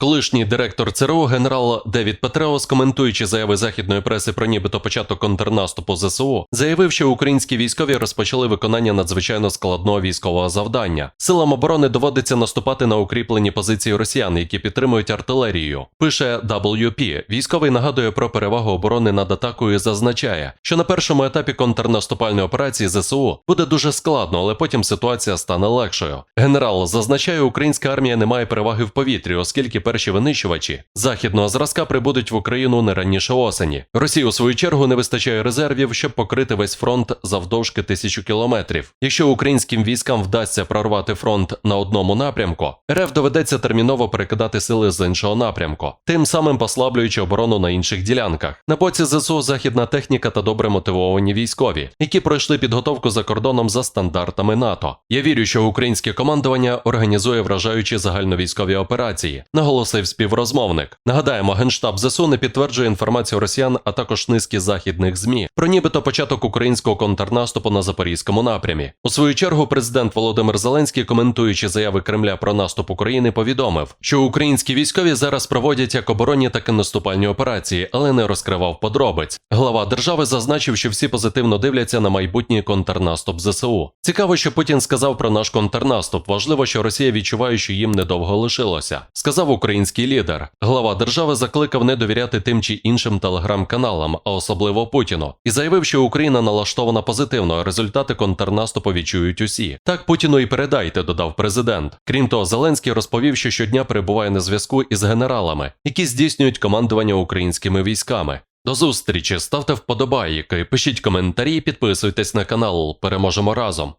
Колишній директор ЦРУ генерал Девід Петреос, коментуючи заяви західної преси про нібито початок контрнаступу ЗСУ, заявив, що українські військові розпочали виконання надзвичайно складного військового завдання. Силам оборони доводиться наступати на укріплені позиції росіян, які підтримують артилерію. Пише WP. Військовий нагадує про перевагу оборони над атакою і зазначає, що на першому етапі контрнаступальної операції ЗСУ буде дуже складно, але потім ситуація стане легшою. Генерал зазначає, українська армія не має переваги в повітрі, оскільки перші винищувачі західного зразка прибудуть в Україну не раніше осені. Росії, у свою чергу, не вистачає резервів, щоб покрити весь фронт завдовжки тисячу кілометрів. Якщо українським військам вдасться прорвати фронт на одному напрямку, РФ доведеться терміново перекидати сили з іншого напрямку, тим самим послаблюючи оборону на інших ділянках. На боці ЗСУ західна техніка та добре мотивовані військові, які пройшли підготовку за кордоном за стандартами НАТО. Я вірю, що українське командування організує вражаючі загальновійськові операції, наголосив співрозмовник. Нагадаємо, генштаб ЗСУ не підтверджує інформацію росіян, а також низки західних змі про нібито початок українського контрнаступу на запорізькому напрямі. У свою чергу президент Володимир Зеленський, коментуючи заяви Кремля про наступ України, повідомив, що українські військові зараз проводять як оборонні, так і наступальні операції, але не розкривав подробиць. Глава держави зазначив, що всі позитивно дивляться на майбутній контрнаступ ЗСУ. Цікаво, що Путін сказав про наш контрнаступ. Важливо, що Росія відчуває, що їм недовго лишилося. Сказав український лідер. Глава держави закликав не довіряти тим чи іншим телеграм-каналам, а особливо Путіну, і заявив, що Україна налаштована позитивно. Результати контрнаступу відчують усі. Так Путіну і передайте, додав президент. Крім того, Зеленський розповів, що щодня перебуває на зв'язку із генералами, які здійснюють командування українськими військами. До зустрічі, ставте вподобайки, пишіть коментарі, підписуйтесь на канал. Переможемо разом.